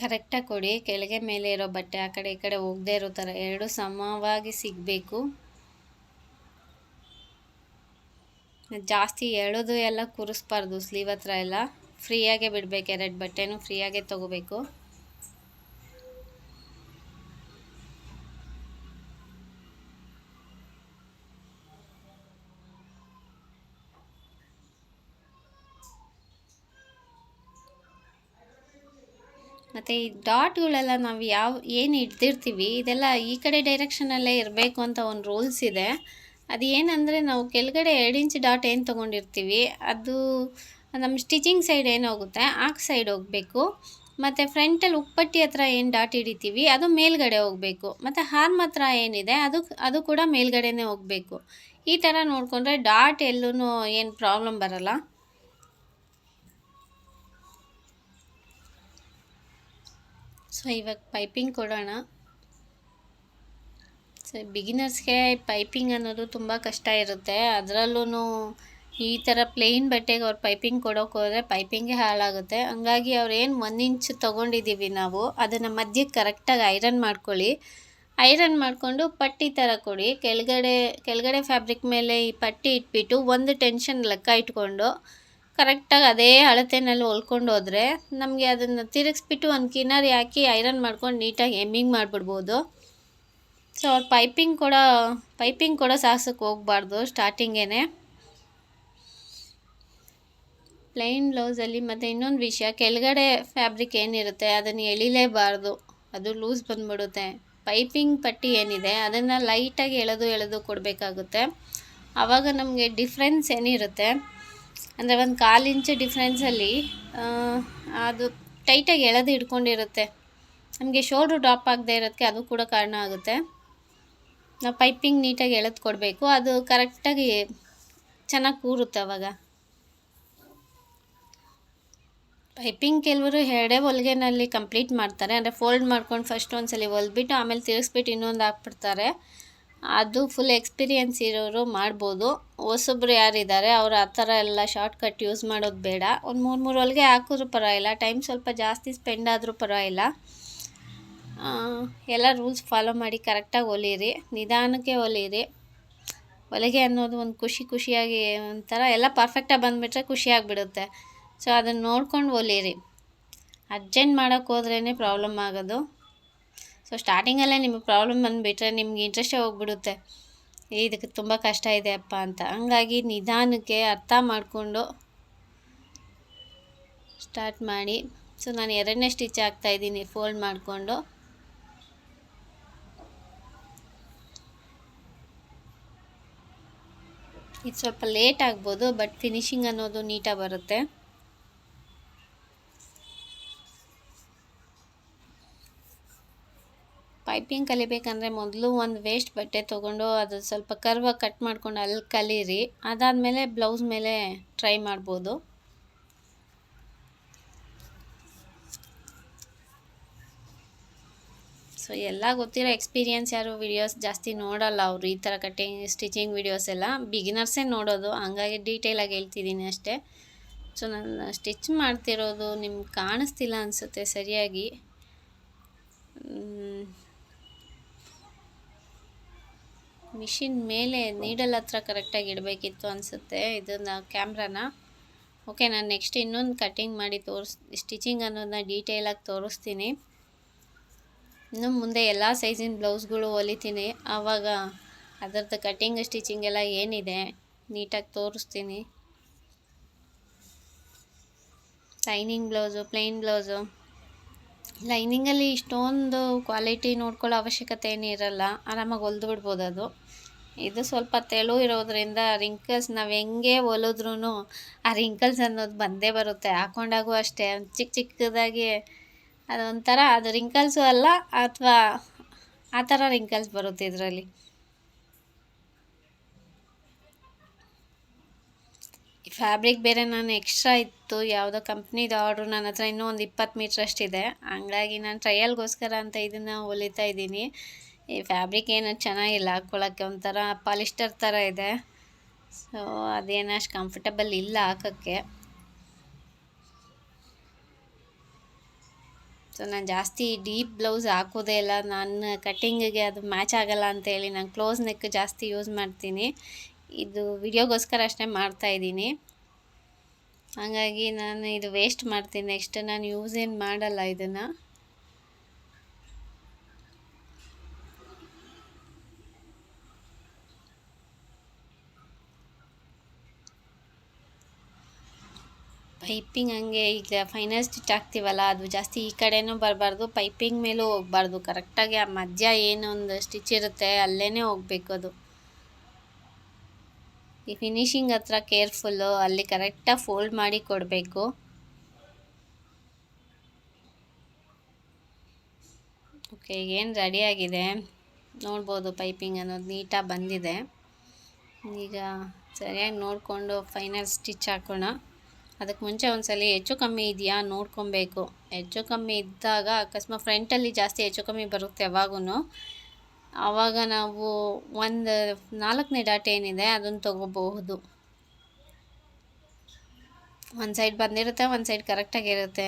ಕರೆಕ್ಟಾಗಿ ಕೊಡಿ. ಕೆಳಗೆ ಮೇಲೆ ಇರೋ ಬಟ್ಟೆ, ಆ ಕಡೆ ಈ ಕಡೆ ಹೋಗದೇ ಇರೋ ಥರ ಎರಡು ಸಮವಾಗಿ ಸಿಗಬೇಕು. ಜಾಸ್ತಿ ಎಳೋದು ಎಲ್ಲ ಕೂರಿಸ್ಬಾರ್ದು ಸ್ಲೀವ್ ಹತ್ರ ಎಲ್ಲ. ಫ್ರೀಯಾಗೆ ಬಿಡಬೇಕು ಎರಡು ಬಟ್ಟೆನೂ ಫ್ರೀಯಾಗೆ ತೊಗೋಬೇಕು. ಮತ್ತು ಈ ಡಾಟ್ಗಳೆಲ್ಲ ನಾವು ಯಾವ, ಏನು ಇಡ್ತಿರ್ತೀವಿ ಇದೆಲ್ಲ ಈ ಕಡೆ ಡೈರೆಕ್ಷನಲ್ಲೇ ಇರಬೇಕು ಅಂತ ಒಂದು ರೂಲ್ಸ್ ಇದೆ. ಅದು ಏನಂದರೆ ನಾವು ಕೆಳಗಡೆ ಎರಡು ಇಂಚ್ ಡಾಟ್ ಏನು ತೊಗೊಂಡಿರ್ತೀವಿ, ಅದು ನಮ್ಮ ಸ್ಟಿಚಿಂಗ್ ಸೈಡ್ ಏನು ಹೋಗುತ್ತೆ, ಆ ಸೈಡ್ ಹೋಗಬೇಕು. ಮತ್ತು ಫ್ರಂಟಲ್ಲಿ ಉಪ್ಪಟ್ಟಿ ಹತ್ರ ಏನು ಡಾಟ್ ಹಿಡಿತೀವಿ, ಅದು ಮೇಲ್ಗಡೆ ಹೋಗಬೇಕು. ಮತ್ತು ಹಾರ್ಮ್ ಹತ್ರ ಏನಿದೆ, ಅದು ಅದು ಕೂಡ ಮೇಲ್ಗಡೆನೇ ಹೋಗಬೇಕು. ಈ ಥರ ನೋಡಿಕೊಂಡ್ರೆ ಡಾಟ್ ಎಲ್ಲೂ ಏನು ಪ್ರಾಬ್ಲಮ್ ಬರಲ್ಲ. ಸೊ ಇವಾಗ ಪೈಪಿಂಗ್ ಕೊಡೋಣ. ಸೊ ಬಿಗಿನರ್ಸ್ಗೆ ಪೈಪಿಂಗ್ ಅನ್ನೋದು ತುಂಬ ಕಷ್ಟ ಇರುತ್ತೆ. ಅದರಲ್ಲೂ ಈ ಥರ ಪ್ಲೇನ್ ಬಟ್ಟೆಗೆ ಅವ್ರು ಪೈಪಿಂಗ್ ಕೊಡೋಕೆ ಹೋದರೆ ಪೈಪಿಂಗೇ ಹಾಳಾಗುತ್ತೆ. ಹಂಗಾಗಿ ಅವ್ರೇನು ಒಂದು ಇಂಚ್ ತೊಗೊಂಡಿದ್ದೀವಿ ನಾವು, ಅದನ್ನು ಮಧ್ಯಕ್ಕೆ ಕರೆಕ್ಟಾಗಿ ಐರನ್ ಮಾಡ್ಕೊಳ್ಳಿ. ಐರನ್ ಮಾಡಿಕೊಂಡು ಪಟ್ಟಿ ಥರ ಕೊಡಿ. ಕೆಳಗಡೆ ಕೆಳಗಡೆ ಫ್ಯಾಬ್ರಿಕ್ ಮೇಲೆ ಈ ಪಟ್ಟಿ ಇಟ್ಬಿಟ್ಟು ಒಂದು ಟೆನ್ಷನ್ ಲೆಕ್ಕ ಇಟ್ಕೊಂಡು ಕರೆಕ್ಟಾಗಿ ಅದೇ ಅಳತೆನಲ್ಲಿ ಹೊಲ್ಕೊಂಡು ಹೋದರೆ ನಮಗೆ ಅದನ್ನು ತಿರುಗಿಸ್ಬಿಟ್ಟು ಒಂದು ಕಿನ್ನರಿ ಹಾಕಿ ಐರನ್ ಮಾಡ್ಕೊಂಡು ನೀಟಾಗಿ ಎಮ್ಮಿಂಗ್ ಮಾಡಿಬಿಡ್ಬೋದು. ಸೊ ಅವ್ರು ಪೈಪಿಂಗ್ ಕೂಡ ಪೈಪಿಂಗ್ ಕೂಡ ಸಾಹಸಕ್ಕೆ ಹೋಗ್ಬಾರ್ದು ಸ್ಟಾರ್ಟಿಂಗೇ ಪ್ಲೈನ್ ಬ್ಲೌಸಲ್ಲಿ ಮತ್ತು ಇನ್ನೊಂದು ವಿಷಯ, ಕೆಳಗಡೆ ಫ್ಯಾಬ್ರಿಕ್ ಏನಿರುತ್ತೆ ಅದನ್ನು ಎಳಿಲೇಬಾರ್ದು. ಅದು ಲೂಸ್ ಬಂದ್ಬಿಡುತ್ತೆ. ಪೈಪಿಂಗ್ ಪಟ್ಟಿ ಏನಿದೆ, ಅದನ್ನು ಲೈಟಾಗಿ ಎಳೆದು ಎಳೆದು ಕೊಡಬೇಕಾಗುತ್ತೆ. ಆವಾಗ ನಮಗೆ ಡಿಫ್ರೆನ್ಸ್ ಏನಿರುತ್ತೆ? ಅಂದರೆ ಒಂದು ಕಾಲು ಇಂಚು ಡಿಫ್ರೆನ್ಸಲ್ಲಿ ಅದು ಟೈಟಾಗಿ ಎಳೆದು ಹಿಡ್ಕೊಂಡಿರುತ್ತೆ. ನಮಗೆ ಶೋಲ್ಡ್ರು ಡ್ರಾಪ್ ಆಗದೆ ಇರೋದಕ್ಕೆ ಅದು ಕೂಡ ಕಾರಣ ಆಗುತ್ತೆ. ನಾವು ಪೈಪಿಂಗ್ ನೀಟಾಗಿ ಎಳೆದು ಕೊಡಬೇಕು. ಅದು ಕರೆಕ್ಟಾಗಿ ಚೆನ್ನಾಗಿ ಕೂರುತ್ತೆ ಅವಾಗ. ಪೈಪಿಂಗ್ ಕೆಲವರು ಎರಡೇ ಹೊಲಿಗೆನಲ್ಲಿ ಕಂಪ್ಲೀಟ್ ಮಾಡ್ತಾರೆ. ಅಂದರೆ ಫೋಲ್ಡ್ ಮಾಡ್ಕೊಂಡು ಫಸ್ಟ್ ಒಂದ್ಸಲಿ ಹೊಲ್ಬಿಟ್ಟು ಆಮೇಲೆ ತಿರುಗಿಸ್ಬಿಟ್ಟು ಇನ್ನೊಂದು ಹಾಕ್ಬಿಡ್ತಾರೆ. ಅದು ಫುಲ್ ಎಕ್ಸ್ಪೀರಿಯೆನ್ಸ್ ಇರೋರು ಮಾಡ್ಬೋದು. ಹೊಸೊಬ್ರು ಯಾರಿದ್ದಾರೆ, ಅವರು ಆ ಥರ ಎಲ್ಲ ಶಾರ್ಟ್ ಕಟ್ ಯೂಸ್ ಮಾಡೋದು ಬೇಡ. ಒಂದು ಮೂರು ಮೂರು ಹೊಲಿಗೆ ಹಾಕಿದ್ರು ಪರವಾಗಿಲ್ಲ. ಟೈಮ್ ಸ್ವಲ್ಪ ಜಾಸ್ತಿ ಸ್ಪೆಂಡ್ ಆದರೂ ಪರವಾಗಿಲ್ಲ. ಎಲ್ಲ ರೂಲ್ಸ್ ಫಾಲೋ ಮಾಡಿ ಕರೆಕ್ಟಾಗಿ ಹೊಲೀರಿ ನಿಧಾನಕ್ಕೆ ಹೊಲೀರಿ ಹೊಲಿಗೆ ಅನ್ನೋದು ಒಂದು ಖುಷಿ ಖುಷಿಯಾಗಿ ಒಂಥರ ಎಲ್ಲ ಪರ್ಫೆಕ್ಟಾಗಿ ಬಂದುಬಿಟ್ರೆ ಖುಷಿಯಾಗಿಬಿಡುತ್ತೆ ಸೊ ಅದನ್ನು ನೋಡ್ಕೊಂಡು ಹೊಲೀರಿ ಅರ್ಜೆಂಟ್ ಮಾಡೋಕ್ಕೆ ಹೋದ್ರೇ ಪ್ರಾಬ್ಲಮ್ ಆಗೋದು. ಸೊ ಸ್ಟಾರ್ಟಿಂಗಲ್ಲೇ ನಿಮಗೆ ಪ್ರಾಬ್ಲಮ್ ಬಂದುಬಿಟ್ರೆ ನಿಮ್ಗೆ ಇಂಟ್ರೆಸ್ಟೇ ಹೋಗ್ಬಿಡುತ್ತೆ. ಇದಕ್ಕೆ ತುಂಬ ಕಷ್ಟ ಇದೆ ಅಪ್ಪ ಅಂತ. ಹಂಗಾಗಿ ನಿಧಾನಕ್ಕೆ ಅರ್ಥ ಮಾಡಿಕೊಂಡು ಸ್ಟಾರ್ಟ್ ಮಾಡಿ. ಸೊ ನಾನು ಎರಡನೇ ಸ್ಟಿಚ್ ಹಾಕ್ತಾಯಿದ್ದೀನಿ ಫೋಲ್ಡ್ ಮಾಡಿಕೊಂಡು. ಇದು ಸ್ವಲ್ಪ ಲೇಟ್ ಆಗ್ಬೋದು, ಬಟ್ ಫಿನಿಶಿಂಗ್ ಅನ್ನೋದು ನೀಟಾಗಿ ಬರುತ್ತೆ. ಪೈಪಿಂಗ್ ಕಲಿಬೇಕಂದ್ರೆ ಮೊದಲು ಒಂದು ವೇಸ್ಟ್ ಬಟ್ಟೆ ತೊಗೊಂಡು ಅದು ಸ್ವಲ್ಪ ಕರ್ವಾಗಿ ಕಟ್ ಮಾಡ್ಕೊಂಡು ಅಲ್ಲಿ ಕಲೀರಿ. ಅದಾದಮೇಲೆ ಬ್ಲೌಸ್ ಮೇಲೆ ಟ್ರೈ ಮಾಡ್ಬೋದು. ಸೊ ಎಲ್ಲ ಗೊತ್ತಿರೋ ಎಕ್ಸ್ಪೀರಿಯನ್ಸ್ ಯಾರು ವಿಡಿಯೋಸ್ ಜಾಸ್ತಿ ನೋಡಲ್ಲ ಅವರು. ಈ ಥರ ಕಟ್ಟಿಂಗ್ ಸ್ಟಿಚಿಂಗ್ ವಿಡಿಯೋಸ್ ಎಲ್ಲ ಬಿಗಿನರ್ಸೇ ನೋಡೋದು. ಹಂಗಾಗಿ ಡೀಟೇಲಾಗಿ ಹೇಳ್ತಿದ್ದೀನಿ ಅಷ್ಟೇ. ಸೊ ನಾನು ಸ್ಟಿಚ್ ಮಾಡ್ತಿರೋದು ನಿಮ್ಗೆ ಕಾಣಿಸ್ತಿಲ್ಲ ಅನಿಸುತ್ತೆ ಸರಿಯಾಗಿ. ಮಿಷಿನ್ ಮೇಲೆ ನೀಡಲ್ ಹತ್ರ ಕರೆಕ್ಟಾಗಿ ಇಡಬೇಕಿತ್ತು ಅನಿಸುತ್ತೆ ಇದನ್ನು ಕ್ಯಾಮ್ರಾನ ಓಕೆ ನಾನು ನೆಕ್ಸ್ಟ್ ಇನ್ನೊಂದು ಕಟ್ಟಿಂಗ್ ಮಾಡಿ ತೋರಿಸ್ ಸ್ಟಿಚಿಂಗ್ ಅನ್ನೋದನ್ನ ಡೀಟೇಲಾಗಿ ತೋರಿಸ್ತೀನಿ. ಇನ್ನು ಮುಂದೆ ಎಲ್ಲ ಸೈಜಿನ ಬ್ಲೌಸ್ಗಳು ಹೊಲಿತೀನಿ. ಆವಾಗ ಅದರದ್ದು ಕಟ್ಟಿಂಗ್ ಸ್ಟಿಚಿಂಗ್ ಎಲ್ಲ ಏನಿದೆ ನೀಟಾಗಿ ತೋರಿಸ್ತೀನಿ. ಲೈನಿಂಗ್ ಬ್ಲೌಸು ಪ್ಲೈನ್ ಬ್ಲೌಸು ಲೈನಿಂಗಲ್ಲಿ ಇಷ್ಟೊಂದು ಕ್ವಾಲಿಟಿ ನೋಡ್ಕೊಳ್ಳೋ ಅವಶ್ಯಕತೆ ಏನೂ ಇರಲ್ಲ. ಆರಾಮಾಗಿ ಹೊಲ್ದು ಬಿಡ್ಬೋದು ಅದು. ಇದು ಸ್ವಲ್ಪ ತೆಳು ಇರೋದ್ರಿಂದ ರಿಂಕಲ್ಸ್ ನಾವು ಹೆಂಗೆ ಹೊಲಿದ್ರೂ ಆ ರಿಂಕಲ್ಸ್ ಅನ್ನೋದು ಬಂದೇ ಬರುತ್ತೆ. ಹಾಕೊಂಡಾಗೂ ಅಷ್ಟೇ. ಚಿಕ್ಕ ಚಿಕ್ಕದಾಗಿ ಅದೊಂಥರ ಅದು ರಿಂಕಲ್ಸು ಅಲ್ಲ ಅಥವಾ ಆ ಥರ ರಿಂಕಲ್ಸ್ ಬರುತ್ತೆ ಇದರಲ್ಲಿ. ಫ್ಯಾಬ್ರಿಕ್ ಬೇರೆ ನಾನು ಎಕ್ಸ್ಟ್ರಾ ಇತ್ತು, ಯಾವುದೋ ಕಂಪ್ನಿದು ಆರ್ಡ್ರು ನನ್ನ ಹತ್ರ ಇನ್ನೂ ಒಂದು ಇಪ್ಪತ್ತು ಮೀಟ್ರ್ ಅಷ್ಟಿದೆ ಹಂಗಾಗಿ ನಾನು ಟ್ರಯಲ್ಗೋಸ್ಕರ ಅಂತ ಇದನ್ನು ಹೊಲಿತಾ ಇದ್ದೀನಿ. ಈ ಫ್ಯಾಬ್ರಿಕ್ ಏನು ಚೆನ್ನಾಗಿಲ್ಲ ಹಾಕ್ಕೊಳ್ಳೋಕ್ಕೆ ಒಂಥರ ಪಾಲಿಸ್ಟರ್ ಥರ ಇದೆ. ಸೊ ಅದೇನು ಅಷ್ಟು ಕಂಫರ್ಟಬಲ್ ಇಲ್ಲ ಹಾಕೋಕ್ಕೆ. ಸೊ ನಾನು ಜಾಸ್ತಿ ಡೀಪ್ ಬ್ಲೌಸ್ ಹಾಕೋದೇ ಇಲ್ಲ. ನಾನು ಕಟ್ಟಿಂಗಿಗೆ ಅದು ಮ್ಯಾಚ್ ಆಗಲ್ಲ ಅಂತೇಳಿ ನಾನು ಕ್ಲೋಸ್ ನೆಕ್ ಜಾಸ್ತಿ ಯೂಸ್ ಮಾಡ್ತೀನಿ. ಇದು ವಿಡಿಯೋಗೋಸ್ಕರ ಅಷ್ಟೇ ಮಾಡ್ತಾಯಿದ್ದೀನಿ ಹಾಗಾಗಿ ನಾನು ಇದು ವೇಸ್ಟ್ ಮಾಡ್ತೀನಿ. ನೆಕ್ಸ್ಟ್ ನಾನು ಯೂಸ್ ಏನು ಮಾಡಲ್ಲ ಇದನ್ನು. ಪೈಪಿಂಗ್ ಹಂಗೆ ಈಗ ಫೈನಲ್ ಸ್ಟಿಚ್ ಹಾಕ್ತೀವಲ್ಲ ಅದು ಜಾಸ್ತಿ ಈ ಕಡೆನೂ ಬರಬಾರ್ದು, ಪೈಪಿಂಗ್ ಮೇಲೂ ಹೋಗ್ಬಾರ್ದು. ಕರೆಕ್ಟಾಗಿ ಆ ಮಧ್ಯ ಏನೊಂದು ಸ್ಟಿಚ್ ಇರುತ್ತೆ ಅಲ್ಲೇ ಹೋಗ್ಬೇಕು ಅದು. ಈ ಫಿನಿಶಿಂಗ್ ಹತ್ರ ಕೇರ್ಫುಲ್ಲು ಅಲ್ಲಿ ಕರೆಕ್ಟಾಗಿ ಫೋಲ್ಡ್ ಮಾಡಿ ಕೊಡಬೇಕು. ಓಕೆ ಏನು ರೆಡಿಯಾಗಿದೆ ನೋಡ್ಬೋದು ಪೈಪಿಂಗ್ ಅನ್ನೋದು ನೀಟಾಗಿ ಬಂದಿದೆ. ಈಗ ಸರಿಯಾಗಿ ನೋಡಿಕೊಂಡು ಫೈನಲ್ ಸ್ಟಿಚ್ ಹಾಕೋಣ. ಅದಕ್ಕೆ ಮುಂಚೆ ಒಂದ್ಸಲ ಹೆಚ್ಚು ಕಮ್ಮಿ ಇದೆಯಾ ನೋಡ್ಕೊಬೇಕು. ಹೆಚ್ಚು ಕಮ್ಮಿ ಇದ್ದಾಗ ಅಕಸ್ಮಾತ್ ಫ್ರಂಟಲ್ಲಿ ಜಾಸ್ತಿ ಹೆಚ್ಚು ಕಮ್ಮಿ ಬರುತ್ತೆ ಯಾವಾಗೂ ಆವಾಗ ನಾವು ಒಂದು ನಾಲ್ಕನೇ ಡಾಟ್ ಏನಿದೆ ಅದನ್ನು ತೊಗೋಬಹುದು. ಒಂದು ಸೈಡ್ ಬಂದಿರುತ್ತೆ, ಒಂದು ಸೈಡ್ ಕರೆಕ್ಟಾಗಿರುತ್ತೆ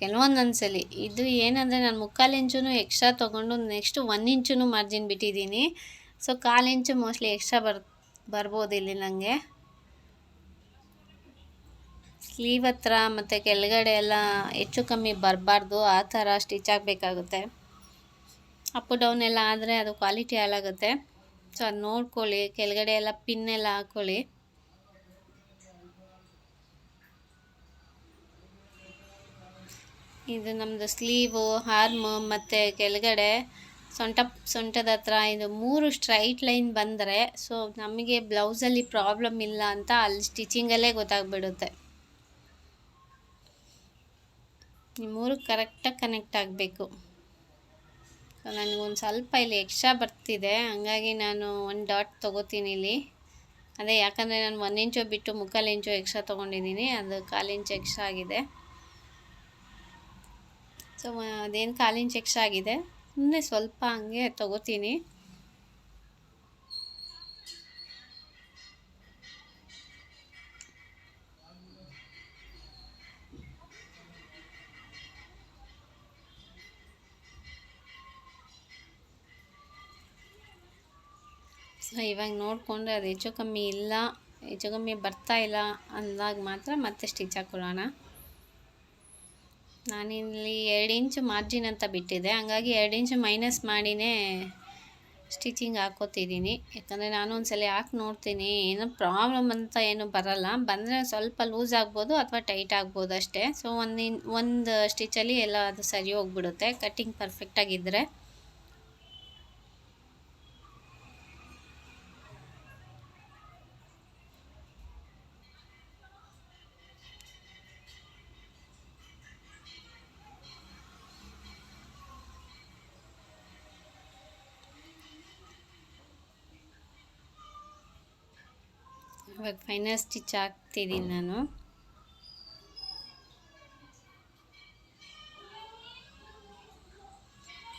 ಕೆಲವೊಂದೊಂದ್ಸಲಿ ಇದು ಏನಂದರೆ ನಾನು ಮುಕ್ಕಾಲು ಇಂಚು ಎಕ್ಸ್ಟ್ರಾ ತೊಗೊಂಡು ನೆಕ್ಸ್ಟ್ ಒನ್ ಇಂಚೂ ಮಾರ್ಜಿನ್ ಬಿಟ್ಟಿದ್ದೀನಿ. ಸೊ ಕಾಲು ಇಂಚು ಮೋಸ್ಟ್ಲಿ ಎಕ್ಸ್ಟ್ರಾ ಬರ್, ಬರ್ಬೋದು ಇಲ್ಲಿ ನನಗೆ ಸ್ಲೀವ್ ಹತ್ರ ಮತ್ತು ಕೆಳಗಡೆ ಎಲ್ಲ ಹೆಚ್ಚು ಕಮ್ಮಿ ಬರಬಾರ್ದು, ಆ ಥರ ಸ್ಟಿಚ್ ಆಗಬೇಕಾಗುತ್ತೆ. ಅಪ್ ಡೌನ್ ಎಲ್ಲ ಆದರೆ ಅದು ಕ್ವಾಲಿಟಿ ಹಾಳಾಗುತ್ತೆ. ಸೊ ಅದು ನೋಡ್ಕೊಳ್ಳಿ, ಕೆಳಗಡೆ ಎಲ್ಲ ಪಿನ್ ಎಲ್ಲ ಹಾಕ್ಕೊಳ್ಳಿ ಇದು ನಮ್ಮದು ಸ್ಲೀವು ಹಾರ್ಮು ಮತ್ತು ಕೆಳಗಡೆ. ಸೊಂಟ, ಸೊಂಟದ ಹತ್ರ ಇದು ಮೂರು ಸ್ಟ್ರೈಟ್ ಲೈನ್ ಬಂದರೆ ಸೊ ನಮಗೆ ಬ್ಲೌಸಲ್ಲಿ ಪ್ರಾಬ್ಲಮ್ ಇಲ್ಲ ಅಂತ ಅಲ್ಲಿ ಸ್ಟಿಚಿಂಗಲ್ಲೇ ಗೊತ್ತಾಗ್ಬಿಡುತ್ತೆ. ಈ ಮೂರು ಕರೆಕ್ಟಾಗಿ ಕನೆಕ್ಟ್ ಆಗಬೇಕು. ಸೊ ನನಗೊಂದು ಸ್ವಲ್ಪ ಇಲ್ಲಿ ಎಕ್ಸ್ಟ್ರಾ ಬರ್ತಿದೆ. ಹಂಗಾಗಿ ನಾನು ಒಂದು ಡಾಟ್ ತೊಗೋತೀನಿ ಇಲ್ಲಿ. ಅದೇ, ಯಾಕಂದರೆ ನಾನು ಒಂದು ಇಂಚು ಬಿಟ್ಟು ಮುಕ್ಕಾಲು ಇಂಚು ಎಕ್ಸ್ಟ್ರಾ ತೊಗೊಂಡಿದ್ದೀನಿ. ಅದು ಕಾಲು ಇಂಚು ಎಕ್ಸ್ಟ್ರಾ ಆಗಿದೆ. ಸೊ ಅದೇನು ಕಾಲು ಇಂಚು ಎಕ್ಸ್ಟ್ರಾ ಆಗಿದೆ? ಸುಮ್ಮನೆ ಸ್ವಲ್ಪ ಹಂಗೆ ತೊಗೋತೀನಿ. ಸೊ ಇವಾಗ ನೋಡಿಕೊಂಡ್ರೆ ಅದು ಹೆಚ್ಚು ಕಮ್ಮಿ ಇಲ್ಲ, ಹೆಚ್ಚು ಕಮ್ಮಿ ಬರ್ತಾ ಇಲ್ಲ ಅಂದಾಗ ಮಾತ್ರ ಮತ್ತೆ ಸ್ಟಿಚ್ ಹಾಕೊಳ್ಳೋಣ. ನಾನಿಲ್ಲಿ ಎರಡು ಇಂಚು ಮಾರ್ಜಿನ್ ಅಂತ ಬಿಟ್ಟಿದ್ದೆ ಹಂಗಾಗಿ ಎರಡು ಇಂಚು ಮೈನಸ್ ಮಾಡಿನೇ ಸ್ಟಿಚಿಂಗ್ ಹಾಕೋತಿದ್ದೀನಿ. ಯಾಕಂದರೆ ನಾನು ಒಂದ್ಸಲ ಹಾಕಿ ನೋಡ್ತೀನಿ, ಏನೋ ಪ್ರಾಬ್ಲಮ್ ಅಂತ ಏನು ಬರಲ್ಲ. ಬಂದರೆ ಸ್ವಲ್ಪ ಲೂಸ್ ಆಗ್ಬೋದು ಅಥವಾ ಟೈಟ್ ಆಗ್ಬೋದು ಅಷ್ಟೇ. ಸೊ ಒಂದು ಒಂದು ಸ್ಟಿಚಲ್ಲಿ ಎಲ್ಲ ಅದು ಸರಿ ಹೋಗ್ಬಿಡುತ್ತೆ. ಕಟ್ಟಿಂಗ್ ಪರ್ಫೆಕ್ಟಾಗಿದ್ದರೆ ಇವಾಗ ಫೈನಲ್ ಸ್ಟಿಚ್ ಹಾಕ್ತಿದ್ದೀನಿ ನಾನು.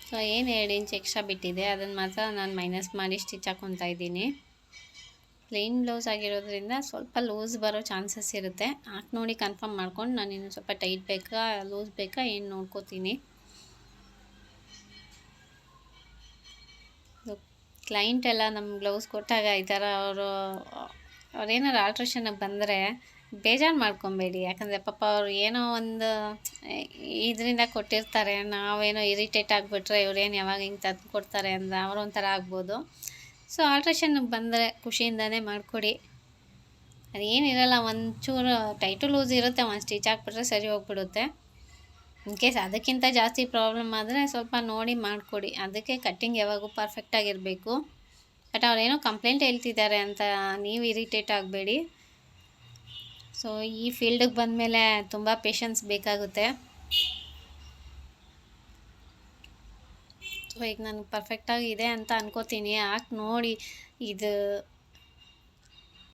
ಸೊ ಏನು ಎರಡು ಇಂಚ್ ಎಕ್ಸ್ಟ್ರಾ ಬಿಟ್ಟಿದೆ. ಅದನ್ನು ಮಾತ್ರ ನಾನು ಮೈನಸ್ ಮಾಡಿ ಸ್ಟಿಚ್ ಹಾಕ್ಕೊತಾ ಇದ್ದೀನಿ. ಪ್ಲೇನ್ ಬ್ಲೌಸ್ ಆಗಿರೋದ್ರಿಂದ ಸ್ವಲ್ಪ ಲೂಸ್ ಬರೋ ಚಾನ್ಸಸ್ ಇರುತ್ತೆ. ಹಾಕಿ ನೋಡಿ ಕನ್ಫರ್ಮ್ ಮಾಡ್ಕೊಂಡು ನಾನು ಇನ್ನು ಸ್ವಲ್ಪ ಟೈಟ್ ಬೇಕಾ ಲೂಸ್ ಬೇಕಾ, ಏನು ನೋಡ್ಕೋತೀನಿ. ಕ್ಲೈಂಟ್ ಎಲ್ಲ ನಮ್ಮ ಬ್ಲೌಸ್ ಕೊಟ್ಟಾಗ ಈ ಥರ ಅವರು ಅವ್ರೇನಾರು ಆಲ್ಟ್ರೇಷನ್ಗೆ ಬಂದರೆ ಬೇಜಾರು ಮಾಡ್ಕೊಬೇಡಿ. ಯಾಕಂದರೆ ಪಾಪ ಅವರು ಏನೋ ಒಂದು ಇದರಿಂದ ಕೊಟ್ಟಿರ್ತಾರೆ. ನಾವೇನೋ ಇರಿಟೇಟ್ ಆಗಿಬಿಟ್ರೆ ಇವ್ರೇನು ಯಾವಾಗ ಹಿಂಗೆ ತಂದು ಕೊಡ್ತಾರೆ ಅವರು ಒಂಥರ ಆಗ್ಬೋದು. ಸೊ ಆಲ್ಟ್ರೇಷನ್ಗೆ ಬಂದರೆ ಖುಷಿಯಿಂದನೇ ಮಾಡಿಕೊಡಿ. ಅದೇನಿರಲ್ಲ ಒಂಚೂರು ಟೈಟು ಲೂಸ್ ಇರುತ್ತೆ. ಒಂದು ಸ್ಟಿಚ್ ಹಾಕ್ಬಿಟ್ರೆ ಸರಿ ಹೋಗ್ಬಿಡುತ್ತೆ. ಇನ್ ಕೇಸ್ ಅದಕ್ಕಿಂತ ಜಾಸ್ತಿ ಪ್ರಾಬ್ಲಮ್ ಆದರೆ ಸ್ವಲ್ಪ ನೋಡಿ ಮಾಡಿಕೊಡಿ. ಅದಕ್ಕೆ ಕಟ್ಟಿಂಗ್ ಯಾವಾಗೂ ಪರ್ಫೆಕ್ಟಾಗಿರಬೇಕು ಬಟ್ ಅವರೇನೋ ಕಂಪ್ಲೇಂಟ್ ಹೇಳ್ತಿದ್ದಾರೆ ಅಂತ ನೀವು ಇರಿಟೇಟ್ ಆಗಬೇಡಿ. ಸೊ ಈ ಫೀಲ್ಡಿಗೆ ಬಂದಮೇಲೆ ತುಂಬ ಪೇಷನ್ಸ್ ಬೇಕಾಗುತ್ತೆ. ಸೊ ಈಗ ನನಗೆ ಪರ್ಫೆಕ್ಟಾಗಿ ಇದೆ ಅಂತ ಅನ್ಕೋತೀನಿ. ಯಾಕೆ ನೋಡಿ, ಇದು